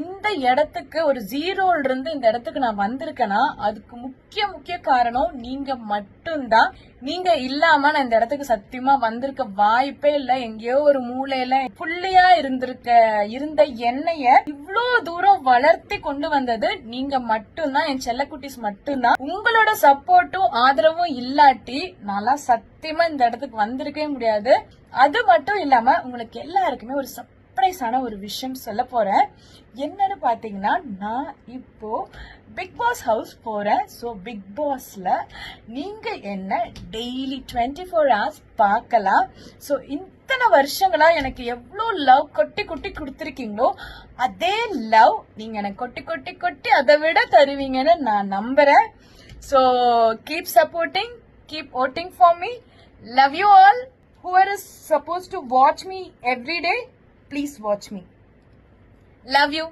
இந்த இடத்துக்கு ஒரு ஜீரோல இருந்து இந்த இடத்துக்கு நான் வந்திருக்கேன்னா அதுக்கு முக்கிய முக்கிய காரணம் நீங்க மட்டும்தான். நீங்க இல்லாம நான் இந்த இடத்துக்கு சத்தியமா வந்திருக்க வாய்ப்பே இல்ல. எங்கேயோ ஒரு மூலையில புள்ளியா இருந்திருக்க இருந்த எண்ணெய இவ்வளோ தூரம் வளர்த்தி கொண்டு வந்தது நீங்க மட்டும்தான். என் செல்லக்குட்டிஸ் மட்டும்தான். உங்களோட சப்போர்ட்டும் ஆதரவும் இல்லாட்டி நான்லாம் சத்தியமா இந்த இடத்துக்கு வந்திருக்கவே முடியாது. அது மட்டும் இல்லாம உங்களுக்கு எல்லாருக்குமே ஒரு சர்ப்ரைஸான ஒரு விஷயம் சொல்ல போறேன். என்னன்னு பாத்தீங்கன்னா நான் இப்போ பிக் பாஸ் ஹவுஸ் போறேன். ஸோ பிக் பாஸ்ல நீங்க என்ன டெய்லி டுவெண்ட்டி ஃபோர் ஹவர்ஸ் பார்க்கலாம். ஸோ இத்தனை வருஷங்களா எனக்கு எவ்வளோ லவ் கொட்டி கொட்டி கொடுத்துருக்கீங்களோ அதே லவ் நீங்க எனக்கு கொட்டி கொட்டி கொட்டி அதை விட தருவீங்கன்னு நான் நம்புறேன். So keep supporting keep voting for me love you all whoever is supposed to watch me every day, please watch me. Love you.